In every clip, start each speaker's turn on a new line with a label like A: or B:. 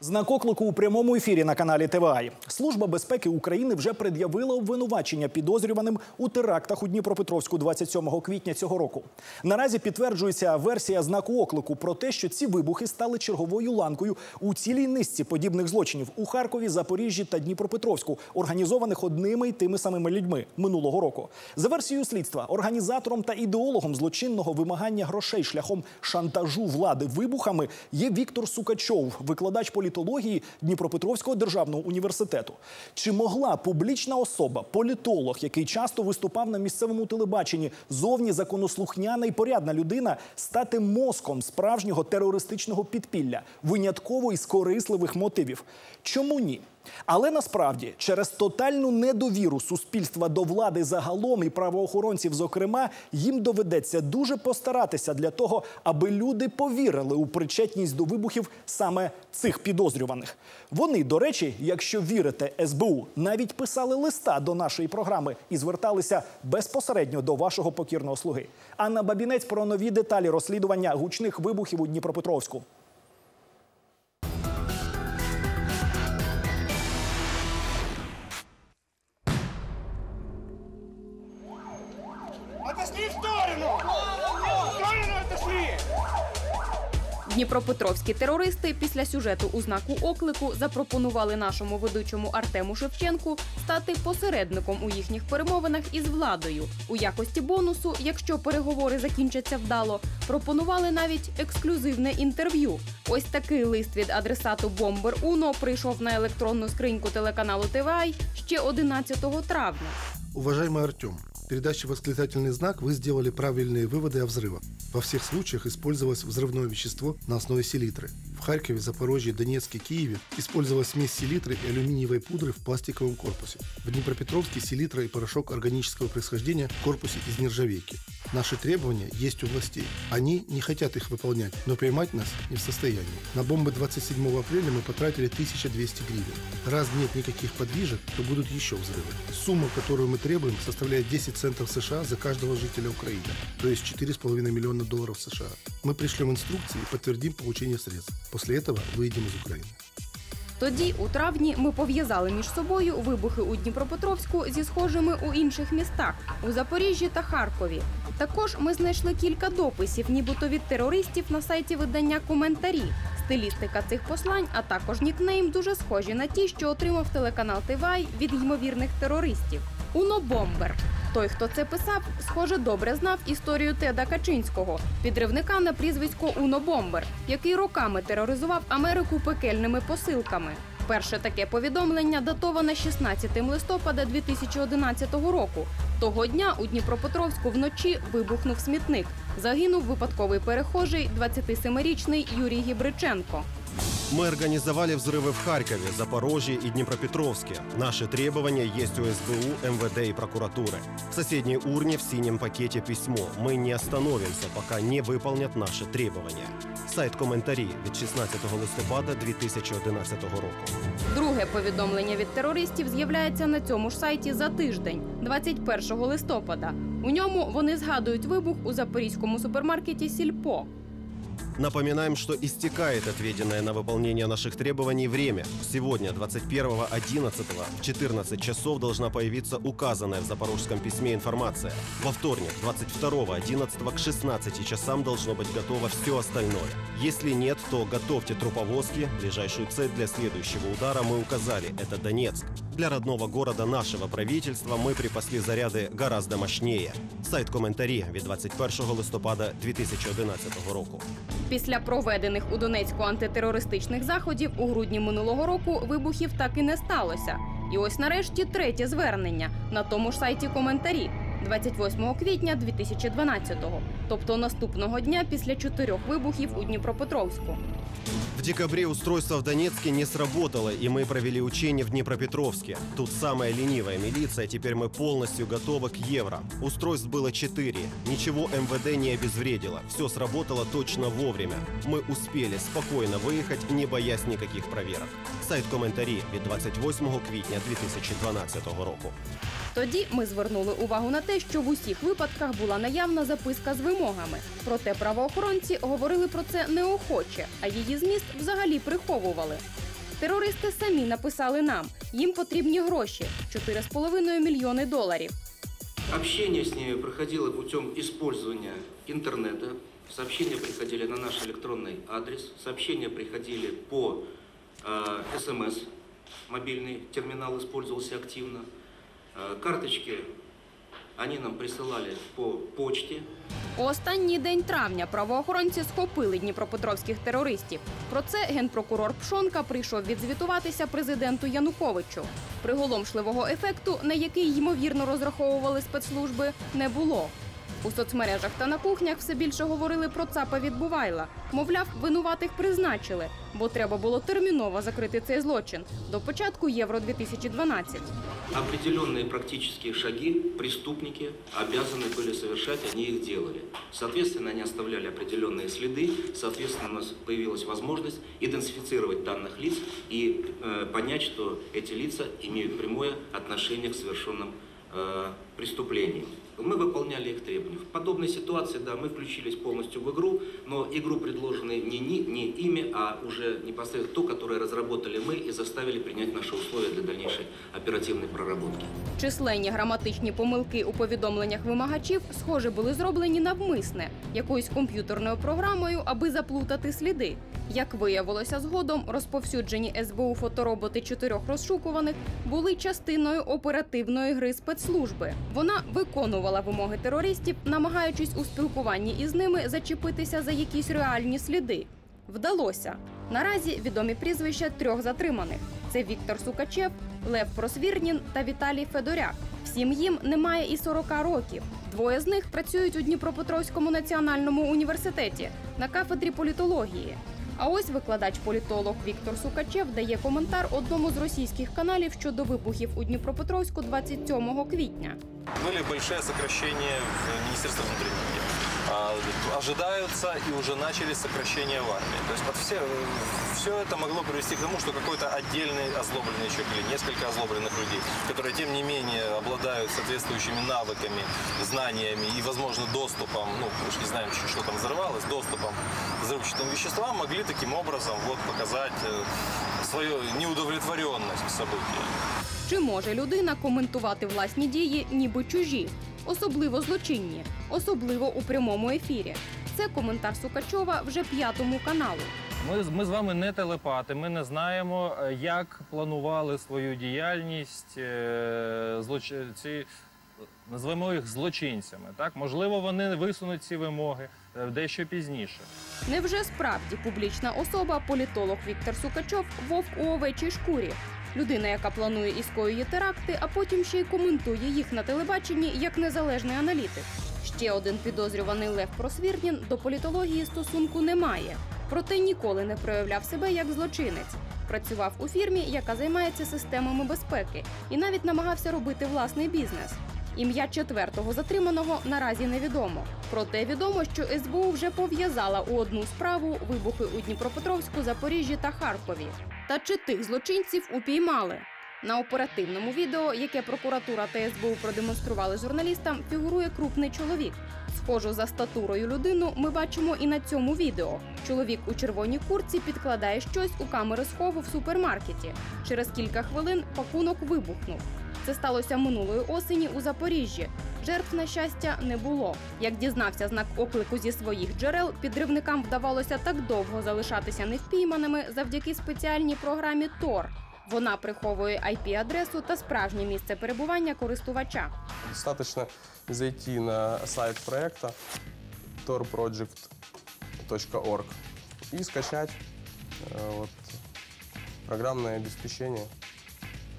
A: Знак оклику у прямому ефірі на каналі ТВА. Служба безпеки України вже пред'явила обвинувачення підозрюваним у терактах у Дніпропетровську 27 квітня цього року. Наразі підтверджується версія знаку оклику про те, що ці вибухи стали черговою ланкою у цілій низці подібних злочинів у Харкові, Запоріжжі та Дніпропетровську, організованих одними й тими самими людьми минулого року. За версією слідства, організатором та ідеологом злочинного вимагання грошей шляхом шантажу влади вибухами є Віктор Сукачов, викладач політології Дніпропетровського державного університету. Чи могла публічна особа, політолог, який часто виступав на місцевому телебаченні, зовні законослухняна і порядна людина, стати мозком справжнього терористичного підпілля, винятково із корисливих мотивів? Чому ні? Але насправді через тотальну недовіру суспільства до влади загалом і правоохоронців, зокрема, їм доведеться дуже постаратися для того, аби люди повірили у причетність до вибухів саме цих підозрюваних. Вони, до речі, якщо вірите СБУ, навіть писали листа до нашої програми і зверталися безпосередньо до вашого покірного слуги. Анна Бабінець про нові деталі розслідування гучних вибухів у Дніпропетровську.
B: Дніпропетровські терористи після сюжету у знаку оклику запропонували нашому ведучому Артему Шевченку стати посередником у їхніх перемовинах із владою. У якості бонусу, якщо переговори закінчаться вдало, пропонували навіть ексклюзивне інтерв'ю. Ось такий лист від адресату Бомбер Уно прийшов на електронну скриньку телеканалу ТВАЙ ще 11 травня.
C: Уважаемый Артем, в передаче «Восклицательный знак» вы сделали правильные выводы о взрывах. Во всех случаях использовалось взрывное вещество на основе селитры. В Харькове, Запорожье, Донецке, Киеве использовалась смесь селитры и алюминиевой пудры в пластиковом корпусе. В Днепропетровске селитра и порошок органического происхождения в корпусе из нержавейки. Наши требования есть у властей. Они не хотят их выполнять, но поймать нас не в состоянии. На бомбы 27 апреля мы потратили 1200 гривен. Раз нет никаких подвижек, то будут еще взрывы. Сумма, которую мы требуем, составляет 10 центов США за каждого жителя Украины, то есть 4,5 миллиона долларов США. Мы пришлем инструкции и подтвердим получение средств. После этого выйдем из Украины.
B: Тоді, у травні, ми пов'язали між собою вибухи у Дніпропетровську зі схожими у інших містах у Запоріжжі та Харкові. Також ми знайшли кілька дописів, нібито від терористів на сайті видання коментарі. Стилістика цих послань, а також нікнейм дуже схожі на ті, що отримав телеканал ТВАЙ від ймовірних терористів. Уно Бомбер. Той, хто це писав, схоже, добре знав історію Теда Качинського, підривника на прізвисько Уно Бомбер, який роками тероризував Америку пекельними посилками. Перше таке повідомлення датоване 16 листопада 2011 року. Того дня у Дніпропетровську вночі вибухнув смітник. Загинув випадковий перехожий 27-річний Юрій Гібриченко.
D: Мы организовали взрывы в Харькове, Запорожье и Днепропетровске. Наши требования есть у СБУ, МВД и прокуратуры. В соседней урне в синем пакете письмо. Мы не остановимся, пока не выполнят наши требования. Сайт коментарі від 16 листопада 2011 року.
B: Друге повідомлення від терористів з'являється на цьому ж сайті за тиждень, 21 листопада. У ньому вони згадують вибух у запорізькому супермаркеті Сільпо.
D: Напоминаем, что истекает отведенное на выполнение наших требований время. Сегодня, 21.11, в 14 часов должна появиться указанная в запорожском письме информация. Во вторник, 22.11 к 16 часам должно быть готово все остальное. Если нет, то готовьте труповозки. Ближайшую цель для следующего удара мы указали – это Донецк. Для родного города нашего правительства мы припасли заряди гораздо мощнее. Сайт коментарі від 21 листопада 2011 року.
B: Після проведених у Донецьку антитерористичних заходів у грудні минулого року вибухів так і не сталося. І ось нарешті третє звернення на тому ж сайті коментарі 28 квітня 2012-го, тобто наступного дня після чотирьох вибухів у Дніпропетровську.
D: В декабре устройство в Донецке не сработало, и мы провели учения в Днепропетровске. Тут самая ленивая милиция, теперь мы полностью готовы к евро. Устройств было четыре. Ничего МВД не обезвредило. Все сработало точно вовремя. Мы успели спокойно выехать, не боясь никаких проверок. Сайт коментарі від 28 квітня 2012 року.
B: Тоді ми звернули увагу на те, що в усіх випадках була наявна записка з вимогами. Проте правоохоронці говорили про це неохоче, а її зміст взагалі приховували. Терористи самі написали нам. Їм потрібні гроші 4,5 мільйони доларів.
E: Общение с ними проходило путем использования интернета. Сообщения приходили на наш электронный адрес. Сообщения приходили по э, СМС. Мобильный терминал использовался активно. Э, карточки они нам присилали по почті.
B: У останній день травня правоохоронці схопили дніпропетровських терористів. Про це генпрокурор Пшонка прийшов відзвітуватися президенту Януковичу. Приголомшливого ефекту, на який ймовірно розраховували спецслужби, не було. У соцмережах та на кухнях все більше говорили про ЦАПа відбувайла. Мовляв, винуватих призначили, бо треба було терміново закрити цей злочин до початку Євро 2012
E: Определенные практические шаги преступники обязаны были совершать, они их делали. Соответственно, они оставляли определенные следы, соответственно, у нас появилась возможность идентифицировать данных лиц и э, понять, что эти лица имеют прямое отношение к совершенным э, преступлениям. Мы выполняли их требования. В подобной ситуации, да, мы включились полностью в игру, но игру предложены не, ни- не ими, а уже непосредственно ту, которую разработали мы и заставили принять наши условия для дальнейшей оперативной проработки.
B: Численні граматичні помилки у повідомленнях вимагачів, схоже, були зроблені навмисне якоюсь комп'ютерною програмою, аби заплутати сліди. Як виявилося згодом, розповсюджені СБУ фотороботи чотирьох розшукуваних були частиною оперативної гри спецслужби. Вона виконувала вимоги терористів, намагаючись у спілкуванні із ними зачепитися за якісь реальні сліди. Вдалося. Наразі відомі прізвища трьох затриманих: це Віктор Сукачев, Лев Просвірнін та Віталій Федоряк. Всім їм немає і 40 років. Двоє з них працюють у Дніпропетровському національному університеті на кафедрі політології. А ось викладач-політолог Віктор Сукачев дає коментар одному з російських каналів щодо вибухів у Дніпропетровську 27 квітня.
F: Были велике сокращення в Міністерстві внутрішніх дел. А, Ожидаются и уже начались сокращения в армии. То есть под все, все это могло привести к тому, что какой-то отдельный озлобленный человек или несколько озлобленных людей, которые тем не менее обладают соответствующими навыками, знаниями и, возможно, доступом, ну, мы же не знаем, что что там взрывалось, доступом к взрывчатым веществам, могли таким образом вот показать э, свою неудовлетворенность событиями.
B: Чи може людина коментувати власні дії, ніби чужі, Особливо злочинні, особливо у прямому ефірі? Це коментар Сукачова вже п'ятому каналу.
G: Ми, ми з вами не телепати. Ми не знаємо, е, як планували свою діяльність е, злоч... ці, назвемо їх злочинцями. Так, можливо, вони висунуть ці вимоги е, дещо пізніше.
B: Невже справді публічна особа, політолог Віктор Сукачов, вовк у овечій шкурі? Людина, яка планує і скоює теракти, а потім ще й коментує їх на телебаченні як незалежний аналітик. Ще один підозрюваний Лев Просвірнін до політології стосунку не має, проте ніколи не проявляв себе як злочинець. Працював у фірмі, яка займається системами безпеки, і навіть намагався робити власний бізнес. Ім'я четвертого затриманого наразі невідомо. Проте відомо, що СБУ вже пов'язала у одну справу вибухи у Дніпропетровську, Запоріжжі та Харкові. Та чи тих злочинців упіймали? На оперативному відео, яке прокуратура та СБУ продемонстрували журналістам, фігурує крупний чоловік. Схожу за статурою людину ми бачимо і на цьому відео. Чоловік у червоній курці підкладає щось у камери схову в супермаркеті. Через кілька хвилин пакунок вибухнув. Це сталося минулої осені у Запоріжжі. Жертв, на щастя, не було. Як дізнався знак оклику зі своїх джерел, підривникам вдавалося так довго залишатися невпійманими завдяки спеціальній програмі Тор. Вона приховує IP-адресу та справжнє місце перебування користувача.
H: Достаточно зайти на сайт проекта torproject.org и скачать э, вот, программное обеспечение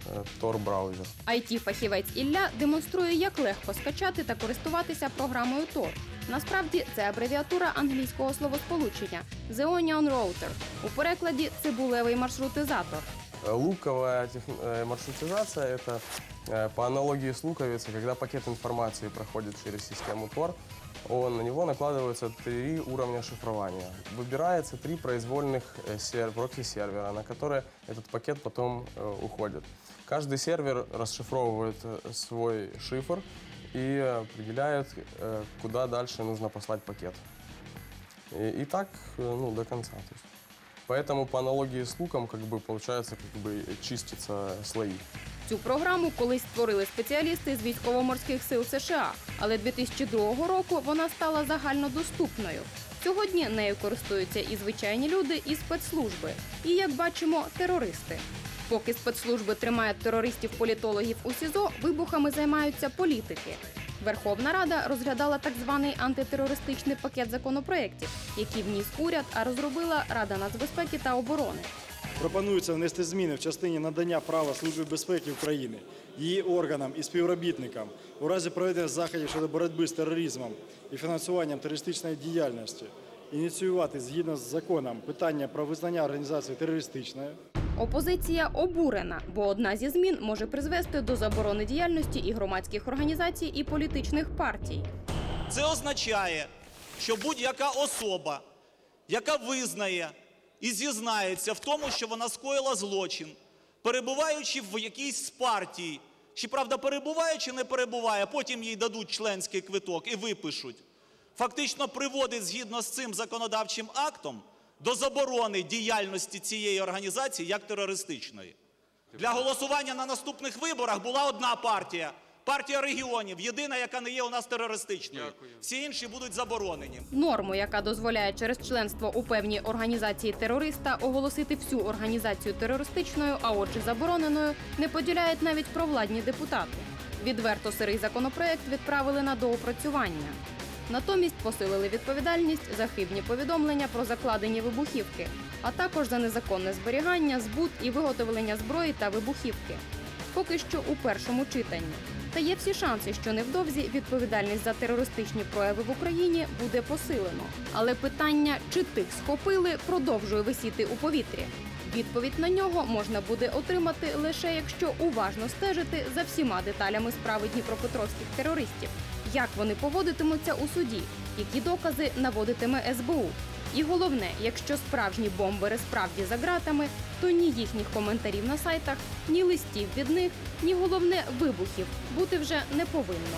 H: э, Tor браузер.
B: IT-фахівець Ілля демонструє, як легко скачати та користуватися програмою Tor. Насправді це абревіатура англійського словосполучення The Onion Router. У перекладі цибулевий маршрутизатор.
H: Э, Луковая тех- э, маршрутизация – это э, по аналогии с луковицей, когда пакет информации проходит через систему Tor, он, на него накладываются три уровня шифрования. Выбирается три произвольных сер- прокси-сервера, на которые этот пакет потом э, уходит. Каждый сервер расшифровывает свой шифр и определяет, э, куда дальше нужно послать пакет. И, и так ну, до конца. То есть Поэтому по аналогии с луком, как бы, получается, как бы чистятся слои.
B: Цю програму колись створили спеціалісти з військово-морських сил США, але 2002 року вона стала загальнодоступною. Сьогодні нею користуються і звичайні люди, і спецслужби, і як бачимо, терористи. Поки спецслужби тримають терористів-політологів у СІЗО, вибухами займаються політики. Верховна Рада розглядала так званий антитерористичний пакет законопроєктів, який вніс уряд, а розробила Рада нацбезпеки та оборони.
I: Пропонується внести зміни в частині надання права Служби безпеки України, її органам і співробітникам у разі проведення заходів щодо боротьби з тероризмом і фінансуванням терористичної діяльності ініціювати згідно з законом питання про визнання організації терористичною,
B: Опозиція обурена, бо одна зі змін може призвести до заборони діяльності і громадських організацій, і політичних партій.
J: Це означає, що будь-яка особа, яка визнає і зізнається в тому, що вона скоїла злочин, перебуваючи в якійсь з партій, чи правда перебуває, чи не перебуває, потім їй дадуть членський квиток і випишуть, фактично приводить згідно з цим законодавчим актом до заборони діяльності цієї організації як терористичної. Для голосування на наступних виборах була одна партія. Партія регіонів, єдина, яка не є у нас терористичною. Всі інші будуть заборонені.
B: Норму, яка дозволяє через членство у певній організації терориста оголосити всю організацію терористичною, а отже забороненою, не поділяють навіть провладні депутати. Відверто сирий законопроект відправили на доопрацювання. Натомість посилили відповідальність за хибні повідомлення про закладені вибухівки, а також за незаконне зберігання, збут і виготовлення зброї та вибухівки. Поки що у першому читанні. Та є всі шанси, що невдовзі відповідальність за терористичні прояви в Україні буде посилено. Але питання, чи тих схопили, продовжує висіти у повітрі. Відповідь на нього можна буде отримати лише якщо уважно стежити за всіма деталями справи дніпропетровських терористів, як вони поводитимуться у суді, які докази наводитиме СБУ. І головне, якщо справжні бомбери справді за ґратами, то ні їхніх коментарів на сайтах, ні листів від них, ні головне вибухів бути вже не повинно.